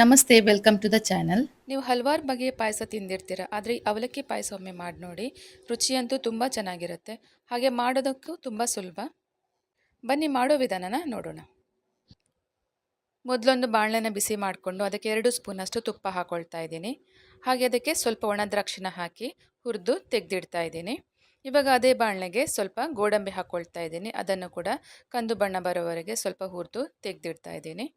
ನಮಸ್ತೆ welcome to the channel ನೀವು ಹಲವಾರು ಬಗೆಯ ಪಾಯಸ ತಿಂದಿರ್ತೀರ, ಆದರೆ ಅವಲಕ್ಕಿ ಪಾಯಸ ಒಮ್ಮೆ ಮಾಡಿ ನೋಡಿ. ರುಚಿಯಂತೂ ತುಂಬ ಚೆನ್ನಾಗಿರುತ್ತೆ. ಹಾಗೆ ಮಾಡೋದಕ್ಕೂ ತುಂಬ ಸುಲಭ. ಬನ್ನಿ, ಮಾಡೋ ವಿಧಾನನ ನೋಡೋಣ. ಮೊದಲೊಂದು ಬಾಣಲೆನ ಬಿಸಿ ಮಾಡಿಕೊಂಡು ಅದಕ್ಕೆ ಎರಡು ಸ್ಪೂನಷ್ಟು ತುಪ್ಪ ಹಾಕ್ಕೊಳ್ತಾ ಇದ್ದೀನಿ. ಹಾಗೆ ಅದಕ್ಕೆ ಸ್ವಲ್ಪ ಒಣ ದ್ರಾಕ್ಷಿನ ಹಾಕಿ ಹುರಿದು ತೆಗೆದಿಡ್ತಾ ಇದ್ದೀನಿ. ಇವಾಗ ಅದೇ ಬಾಣಲೆಗೆ ಸ್ವಲ್ಪ ಗೋಡಂಬಿ ಹಾಕ್ಕೊಳ್ತಾ ಇದ್ದೀನಿ. ಅದನ್ನು ಕೂಡ ಕಂದು ಬಣ್ಣ ಬರೋವರೆಗೆ ಸ್ವಲ್ಪ ಹುರಿದು ತೆಗೆದಿಡ್ತಾ ಇದ್ದೀನಿ.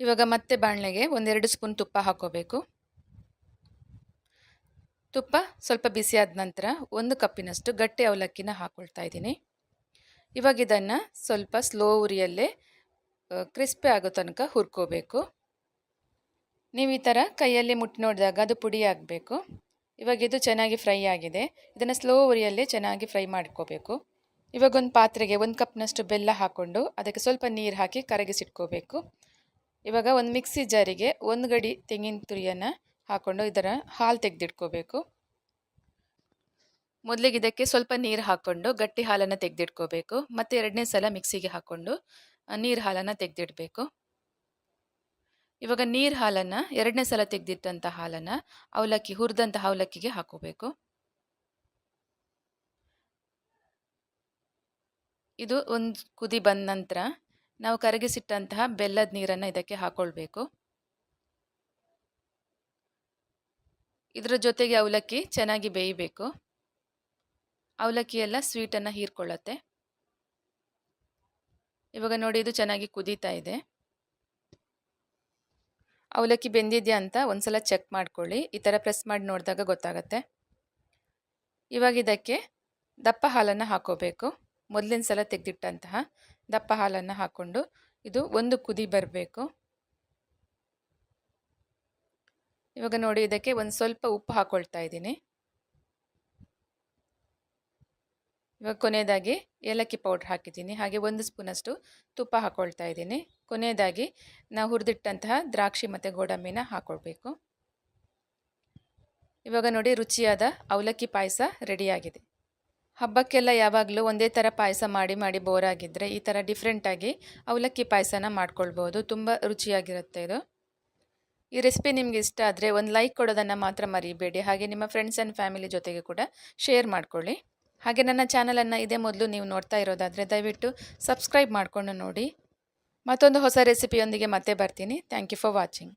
ಇವಾಗ ಮತ್ತೆ ಬಾಣಲೆಗೆ ಒಂದೆರಡು ಸ್ಪೂನ್ ತುಪ್ಪ ಹಾಕೋಬೇಕು. ತುಪ್ಪ ಸ್ವಲ್ಪ ಬಿಸಿ ಆದ ನಂತರ ಒಂದು ಕಪ್ಪಿನಷ್ಟು ಗಟ್ಟಿ ಅವಲಕ್ಕಿನ ಹಾಕ್ಕೊಳ್ತಾ ಇದ್ದೀನಿ. ಇವಾಗ ಇದನ್ನು ಸ್ವಲ್ಪ ಸ್ಲೋ ಉರಿಯಲ್ಲೇ ಕ್ರಿಸ್ಪಿ ಆಗೋ ತನಕ ಹುರ್ಕೋಬೇಕು. ನೀವು ಈ ಥರ ಕೈಯಲ್ಲಿ ಮುಟ್ಟಿ ನೋಡಿದಾಗ ಅದು ಪುಡಿ ಆಗಬೇಕು. ಇವಾಗ ಇದು ಚೆನ್ನಾಗಿ ಫ್ರೈ ಆಗಿದೆ. ಇದನ್ನು ಸ್ಲೋ ಉರಿಯಲ್ಲೇ ಚೆನ್ನಾಗಿ ಫ್ರೈ ಮಾಡ್ಕೋಬೇಕು. ಇವಾಗ ಒಂದು ಪಾತ್ರೆಗೆ ಒಂದು ಕಪ್ನಷ್ಟು ಬೆಲ್ಲ ಹಾಕ್ಕೊಂಡು ಅದಕ್ಕೆ ಸ್ವಲ್ಪ ನೀರು ಹಾಕಿ ಕರಗಿಸಿಟ್ಕೋಬೇಕು. ಇವಾಗ ಒಂದು ಮಿಕ್ಸಿ ಜಾರಿಗೆ ಒಂದು ಗಡಿ ತೆಂಗಿನ ತುರಿಯನ್ನು ಹಾಕ್ಕೊಂಡು ಇದರ ಹಾಲು ತೆಗೆದಿಟ್ಕೋಬೇಕು. ಮೊದಲಿಗೆ ಇದಕ್ಕೆ ಸ್ವಲ್ಪ ನೀರು ಹಾಕ್ಕೊಂಡು ಗಟ್ಟಿ ಹಾಲನ್ನು ತೆಗೆದಿಟ್ಕೋಬೇಕು. ಮತ್ತು ಎರಡನೇ ಸಲ ಮಿಕ್ಸಿಗೆ ಹಾಕ್ಕೊಂಡು ನೀರು ಹಾಲನ್ನು ತೆಗೆದಿಡಬೇಕು. ಇವಾಗ ನೀರು ಹಾಲನ್ನು, ಎರಡನೇ ಸಲ ತೆಗೆದಿಟ್ಟಂಥ ಹಾಲನ್ನು ಅವಲಕ್ಕಿ ಹುರಿದಂಥ ಅವಲಕ್ಕಿಗೆ ಹಾಕೋಬೇಕು. ಇದು ಒಂದು ಕುದಿ ಬಂದ ನಂತರ ನಾವು ಕರಗಿಸಿಟ್ಟಂತಹ ಬೆಲ್ಲದ ನೀರನ್ನು ಇದಕ್ಕೆ ಹಾಕೊಳ್ಬೇಕು. ಇದರ ಜೊತೆಗೆ ಅವಲಕ್ಕಿ ಚೆನ್ನಾಗಿ ಬೇಯಬೇಕು. ಅವಲಕ್ಕಿ ಎಲ್ಲ ಸ್ವೀಟನ್ನು ಹೀರ್ಕೊಳ್ಳುತ್ತೆ. ಇವಾಗ ನೋಡಿ ಇದು ಚೆನ್ನಾಗಿ ಕುದೀತಾ ಇದೆ. ಅವಲಕ್ಕಿ ಬೆಂದಿದೆಯಾ ಅಂತ ಒಂದ್ಸಲ ಚೆಕ್ ಮಾಡ್ಕೊಳ್ಳಿ. ಈ ಥರ ಪ್ರೆಸ್ ಮಾಡಿ ನೋಡಿದಾಗ ಗೊತ್ತಾಗತ್ತೆ. ಇವಾಗ ಇದಕ್ಕೆ ದಪ್ಪ ಹಾಲನ್ನು ಹಾಕೋಬೇಕು. ಮೊದಲಿನ ಸಲ ತೆಗೆದಿಟ್ಟಂತಹ ದಪ್ಪ ಹಾಲನ್ನು ಹಾಕ್ಕೊಂಡು ಇದು ಒಂದು ಕುದಿ ಬರಬೇಕು. ಇವಾಗ ನೋಡಿ ಇದಕ್ಕೆ ಒಂದು ಸ್ವಲ್ಪ ಉಪ್ಪು ಹಾಕ್ಕೊಳ್ತಾ ಇದ್ದೀನಿ. ಇವಾಗ ಕೊನೆಯದಾಗಿ ಏಲಕ್ಕಿ ಪೌಡ್ರ್ ಹಾಕಿದ್ದೀನಿ. ಹಾಗೆ ಒಂದು ಸ್ಪೂನಷ್ಟು ತುಪ್ಪ ಹಾಕ್ಕೊಳ್ತಾ ಇದ್ದೀನಿ. ಕೊನೆಯದಾಗಿ ನಾವು ಹುರಿದಿಟ್ಟಂತಹ ದ್ರಾಕ್ಷಿ ಮತ್ತು ಗೋಡಂಬಿನ ಹಾಕ್ಕೊಳ್ಬೇಕು ಇವಾಗ ನೋಡಿ ರುಚಿಯಾದ ಅವಲಕ್ಕಿ ಪಾಯಸ ರೆಡಿಯಾಗಿದೆ. ಹಬ್ಬಕ್ಕೆಲ್ಲ ಯಾವಾಗಲೂ ಒಂದೇ ಥರ ಪಾಯಸ ಮಾಡಿ ಮಾಡಿ ಬೋರ್ ಆಗಿದ್ದರೆ ಈ ಥರ ಡಿಫ್ರೆಂಟಾಗಿ ಅವಲಕ್ಕಿ ಪಾಯಸನ ಮಾಡ್ಕೊಳ್ಬೋದು. ತುಂಬ ರುಚಿಯಾಗಿರುತ್ತೆ ಇದು. ಈ ರೆಸಿಪಿ ನಿಮ್ಗೆ ಇಷ್ಟ ಆದರೆ ಒಂದು ಲೈಕ್ ಕೊಡೋದನ್ನು ಮಾತ್ರ ಮರಿಬೇಡಿ. ಹಾಗೆ ನಿಮ್ಮ ಫ್ರೆಂಡ್ಸ್ ಆ್ಯಂಡ್ ಫ್ಯಾಮಿಲಿ ಜೊತೆಗೆ ಕೂಡ ಶೇರ್ ಮಾಡ್ಕೊಳ್ಳಿ. ಹಾಗೆ ನನ್ನ ಚಾನಲನ್ನು ಇದೇ ಮೊದಲು ನೀವು ನೋಡ್ತಾ ಇರೋದಾದರೆ ದಯವಿಟ್ಟು ಸಬ್ಸ್ಕ್ರೈಬ್ ಮಾಡಿಕೊಂಡು ನೋಡಿ. ಮತ್ತೊಂದು ಹೊಸ ರೆಸಿಪಿಯೊಂದಿಗೆ ಮತ್ತೆ ಬರ್ತೀನಿ. Thank you for watching